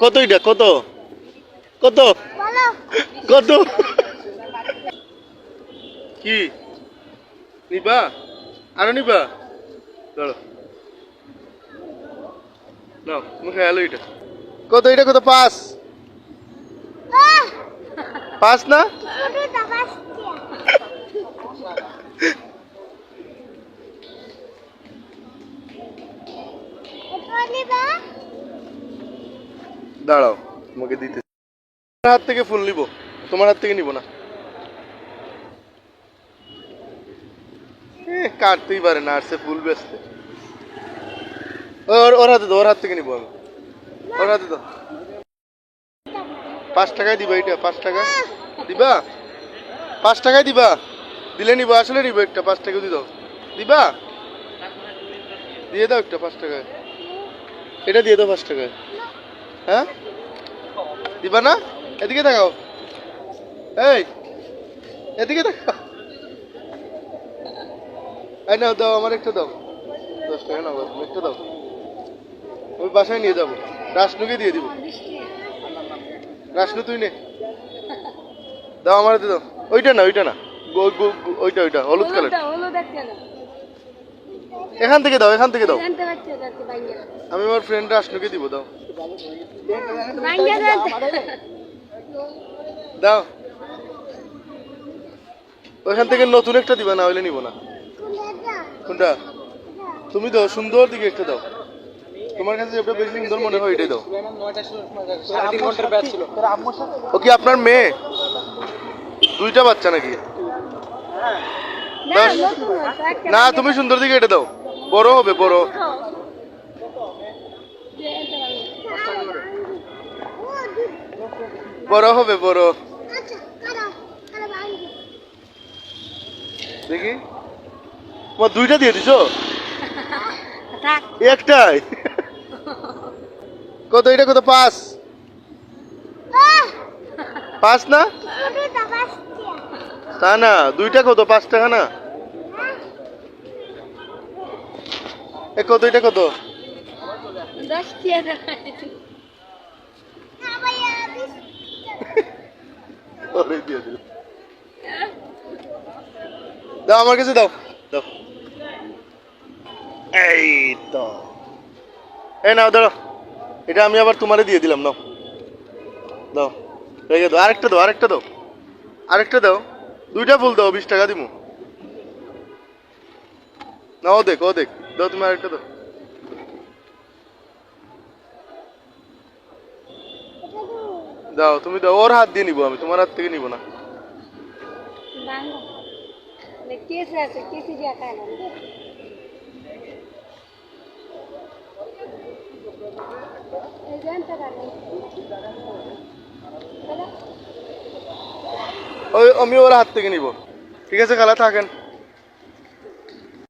কত এটা? কত? কত? কত? কি? নিবা? আরও নিবা? চলো নাও তুমি খেয়ালো এটা। কত এটা? কত? পাঁচ। পাঁচ না? নিবা। দাঁড়াও, তোমাকে দিতে। হাত থেকে ফুল নিব, তোমার হাত থেকে নিব না। কাটতেই পারে না আসছে ফুল বেচতে। ওর ওর হাতে ওর হাত থেকে নিবো আমি। ওর হাতে দাও। পাঁচ টাকায় দিবা এটা পাঁচ টাকা। দিবা? পাঁচ টাকায় দিবা? দিলে নিবো, আসলে নিবো একটা, পাঁচ টাকা দিয়ে দাও। দিবা? দিয়ে দাও একটা, পাঁচ টাকায়। এটা দিয়ে দাও পাঁচ টাকায়। হ্যাঁ? দিবা না? এদিকে দেখাও। এই এদিকে দেখাও। এই নাও দাও আমার একটা দাও। দশ টাকা নাও একটা দাও। ওই বাসায় নিয়ে যাব। রাসনুকে দিয়ে দিব। রাসনু তুই নে। দাও আমার দাও। ওইটা না ওইটা না। ওইটা ওইটা হলুদ কালার এখান থেকে দাও এখান থেকে দাও। আমি আমার ফ্রেন্ড রাসনুকে দিব দাও। দাও। ওইখান থেকে নতুন একটা দিবা না হইলে নিব না। কোনটা? তুমি দাও সুন্দর দিকে একটা দাও। তোমার কাছে যেটা বেশি সুন্দর মনে হয় এটাই দাও। ও কি আপনার মেয়ে? দুইটা বাচ্চা নাকি? না না তুমি সুন্দর দিকে এটা দাও। বড় হবে বড়। বড় হবে বড়। দেখি। তোমার দুইটা দিয়ে দিছো? একটাই। কত এটা কত পাঁচ? পাঁচ না? তা না দুইটা কত পাঁচ টাকা না? কত এটা কত। দাও আমার কাছে দাও। দাও। এই তো। এই নাও দাও এটা আমি আবার তোমারে দিয়ে দিলাম নাও। দাও। রেখে দাও আরেকটা দাও আরেকটা দাও। আরেকটা দাও। দুইটা ফুল দাও বিশ টাকা দিমু। না ও দেখ ও দেখ দাও তুমি আরেকটা দাও। দাও, তুমি দাও। ওর হাত দিয়ে নিবো আমি, তোমার হাত থেকে নিবো না। আমি ওর হাত থেকে নিব। ঠিক আছে, খালা, থাকেন।